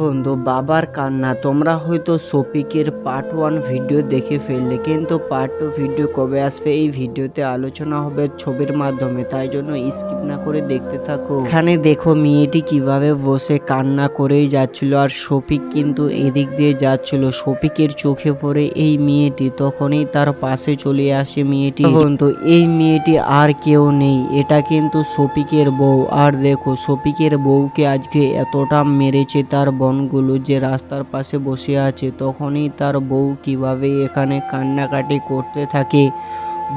বন্ধু, বাবার কান্না। তোমরা হয়তো শফিকের পার্ট ওয়ান ভিডিও দেখে ফেললে, কিন্তু পার্ট টু ভিডিও কবে আসবে এই ভিডিওতে আলোচনা হবে ছবির মাধ্যমে, তাই জন্য স্কিপ না করে দেখতে থাকো। এখানে দেখো, মেয়েটি কীভাবে বসে কান্না করেই যাচ্ছিল আর শফিক কিন্তু এদিক দিয়ে যাচ্ছিল। শফিকের চোখে পড়ে এই মেয়েটি, তখনই তার পাশে চলে আসে মেয়েটি। বন্ধু, এই মেয়েটি আর কেউ নেই, এটা কিন্তু শফিকের বউ। আর দেখো শফিকের বউকে আজকে এতটা মেরেছে, তার বনগুলো যে রাস্তার পাশে বসে আছে, তখনই তার বউ কীভাবে এখানে কান্নাকাটি করতে থাকে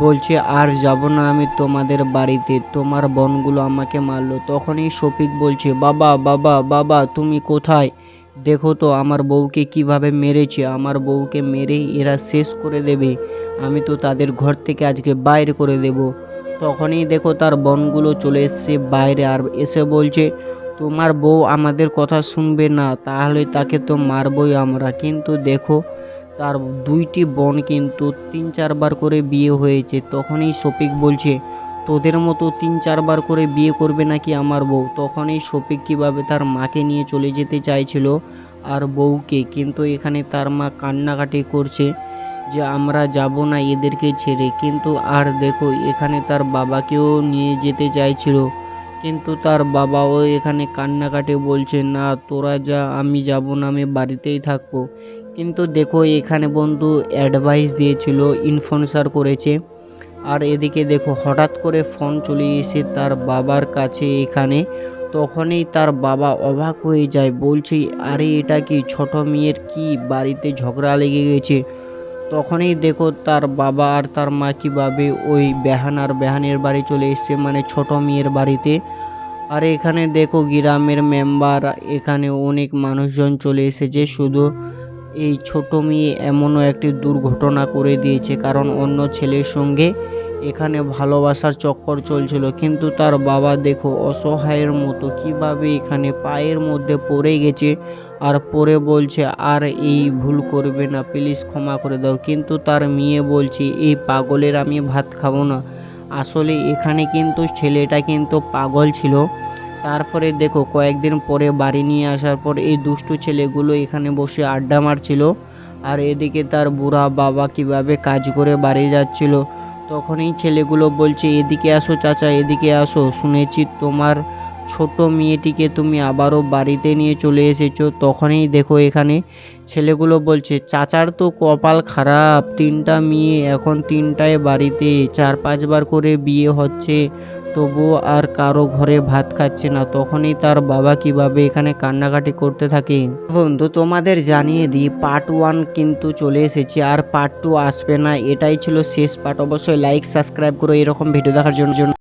বলছে, আর যাব না আমি তোমাদের বাড়িতে, তোমার বনগুলো আমাকে মারলো। তখনই শফিক বলছে, বাবা বাবা বাবা, তুমি কোথায়? দেখো তো, আমার বউকে কীভাবে মেরেছে, আমার বউকে মেরেই এরা শেষ করে দেবে, আমি তো তাদের ঘর থেকে আজকে বাইরে করে দেব। তখনই দেখো তার বনগুলো চলে এসছে বাইরে, আর এসে বলছে তোমার বউ আমাদের কথা শুনবে না, তাহলে তাকে তো মারবই আমরা। কিন্তু দেখো, তার দুইটি বোন কিন্তু তিন চারবার করে বিয়ে হয়েছে। তখনই শফিক বলছে, তোদের মতো তিন চারবার করে বিয়ে করবে নাকি আমার বউ? তখনই শফিক কীভাবে তার মাকে নিয়ে চলে যেতে চাইছিল আর বউকে, কিন্তু এখানে তার মা কান্নাকাটি করছে যে, আমরা যাব না এদেরকে ছেড়ে। কিন্তু আর দেখো, এখানে তার বাবাকেও নিয়ে যেতে চাইছিল। কিন্তু তার বাবাও এখানে কান্নাকাটি বলছে, না, তোরা যা, আমি যাব না, আমি বাড়িতেই থাকব। কিন্তু দেখো, এখানে বন্ধু অ্যাডভাইস দিয়েছিল ইনফ্লুয়েন্সার করেছে। আর এদিকে দেখো, হঠাৎ করে ফোন চলে এসে তার বাবার কাছে এখানে। তখনই তার বাবা অবাক হয়ে যায়, বলছে, আরে, এটা কি ছোট মেয়ের কি বাড়িতে ঝগড়া লেগে গেছে? তখনই দেখো তার বাবা আর তার মা কীভাবে ওই বেহান আর বেহানের বাড়ি চলে এসছে মানে ছোট মেয়ের বাড়িতে। আর এখানে দেখো গ্রামের মেম্বার, এখানে অনেক মানুষজন চলে এসেছে। শুধু এই ছোট মেয়ে এমনও একটি দুর্ঘটনা করে দিয়েছে, কারণ অন্য ছেলের সঙ্গে এখানে ভালোবাসার চক্কর চলছিল, কিন্তু তার বাবা দেখো অসহায়ের মতো কীভাবে এখানে পায়ের মধ্যে পড়ে গেছে আর পরে বলছে, আর এই ভুল করবে না প্লিজ ক্ষমা করে দাও। কিন্তু তার মেয়ে বলছে এই পাগলের আমি ভাত খাব না। আসলে এখানে কিন্তু ছেলেটা কিন্তু পাগল ছিল। তারপরে দেখো কয়েকদিন পরে বাড়ি নিয়ে আসার পর এই দুষ্টু ছেলেগুলো এখানে বসে আড্ডা মারছিল। আর এদিকে তার বুড়া বাবা কীভাবে কাজ করে বাড়ি যাচ্ছিল তখনই ছেলেগুলো বলছে, এদিকে আসো চাচা, এদিকে আসো। শুনেছি তোমার ছোট মেয়েটিকে তুমি আবারও বাড়িতে নিয়ে চলে এসেছ। তখনই দেখো এখানে ছেলেগুলো বলছে, চাচার তো কপাল খারাপ। তিনটা মেয়ে এখন তিনটায় বাড়িতে। চার পাঁচবার করে বিয়ে হচ্ছে। তবুও আর কারও ঘরে ভাত খাচ্ছে না, তখনই তার বাবা কীভাবে এখানে কান্নাকাটি করতে থাকে? বন্ধু, তোমাদের জানিয়ে দিই পার্ট ওয়ান কিন্তু চলে এসেছে আর পার্ট টু আসবে না। এটাই ছিল শেষ পার্ট অবশ্যই লাইক সাবস্ক্রাইব করো এরকম ভিডিও দেখার জন্য।